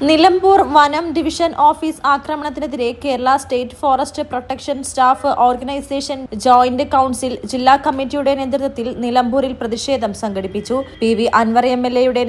നിലമ്പൂർ വനം division office ആക്രമണത്തിനെതിരെ Kerala state forest protection staff organisation joint council ജില്ലാ കമ്മിറ്റിയുടെ നേതൃത്വത്തിൽ നിലമ്പൂരിൽ പ്രതിഷേധം സംഘടിപ്പിച്ചു. പി വി അൻവർ എം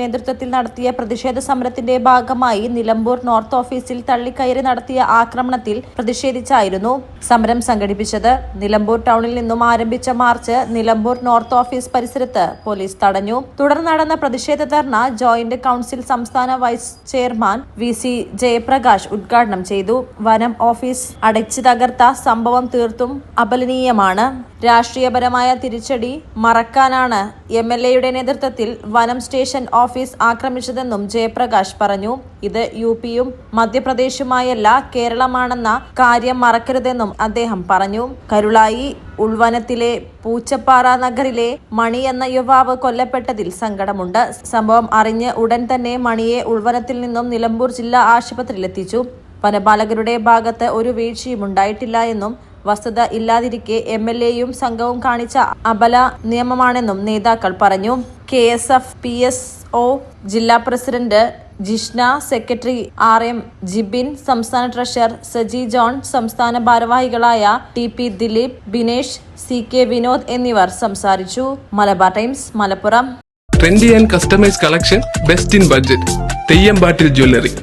നേതൃത്വത്തിൽ നടത്തിയ പ്രതിഷേധ സമരത്തിന്റെ ഭാഗമായി നിലമ്പൂർ നോർത്ത് ഓഫീസിൽ തള്ളിക്കയറി നടത്തിയ ആക്രമണത്തിൽ പ്രതിഷേധിച്ചായിരുന്നു സമരം സംഘടിപ്പിച്ചത്. നിലമ്പൂർ ടൗണിൽ നിന്നും ആരംഭിച്ച മാർച്ച് നിലമ്പൂർ നോർത്ത് ഓഫീസ് പരിസരത്ത് പോലീസ് തടഞ്ഞു. തുടർന്ന് നടന്ന പ്രതിഷേധ ധർണ ജോയിന്റ് കൌൺസിൽ സംസ്ഥാന vice chairman V C Jayaprakash ഉദ്ഘാടനം ചെയ്തു. വനം ഓഫീസ് അടച്ചു തകർത്ത സംഭവം തീർത്തും അപലനീയമാണ്. രാഷ്ട്രീയപരമായ തിരിച്ചടി മറക്കാനാണ് എം എൽ എയുടെ നേതൃത്വത്തിൽ വനം സ്റ്റേഷൻ ഓഫീസ് ആക്രമിച്ചതെന്നും ജയപ്രകാശ് പറഞ്ഞു. ഇത് യു പിയും മധ്യപ്രദേശുമായല്ല കേരളമാണെന്ന കാര്യം മറക്കരുതെന്നും അദ്ദേഹം പറഞ്ഞു. കരുളായി ഉൾവനത്തിലെ പൂച്ചപ്പാറ നഗറിലെ മണി എന്ന യുവാവ് കൊല്ലപ്പെട്ടതിൽ സങ്കടമുണ്ട്. സംഭവം അറിഞ്ഞ് ഉടൻ തന്നെ മണിയെ ഉൾവനത്തിൽ നിന്നും നിലമ്പൂർ ജില്ലാ ആശുപത്രിയിലെത്തിച്ചു. വനപാലകരുടെ ഭാഗത്ത് ഒരു വീഴ്ചയും ഉണ്ടായിട്ടില്ല എന്നും വസ്തുത ഇല്ലാതിരിക്കെ എം എൽ എയും സംഘവും കാണിച്ച അബല നിയമമാണെന്നും നേതാക്കൾ പറഞ്ഞു. K S F P S O ജില്ലാ president Jishna secretary R M Jibin സംസ്ഥാന ട്രഷറർ സജി ജോൺ സംസ്ഥാന ഭാരവാഹികളായ T P Dileep Binesh C K Vinod എന്നിവർ സംസാരിച്ചു. Malabar Times Malappuram. Trendy and customise collection best in budget Theyyam bottle jewellery.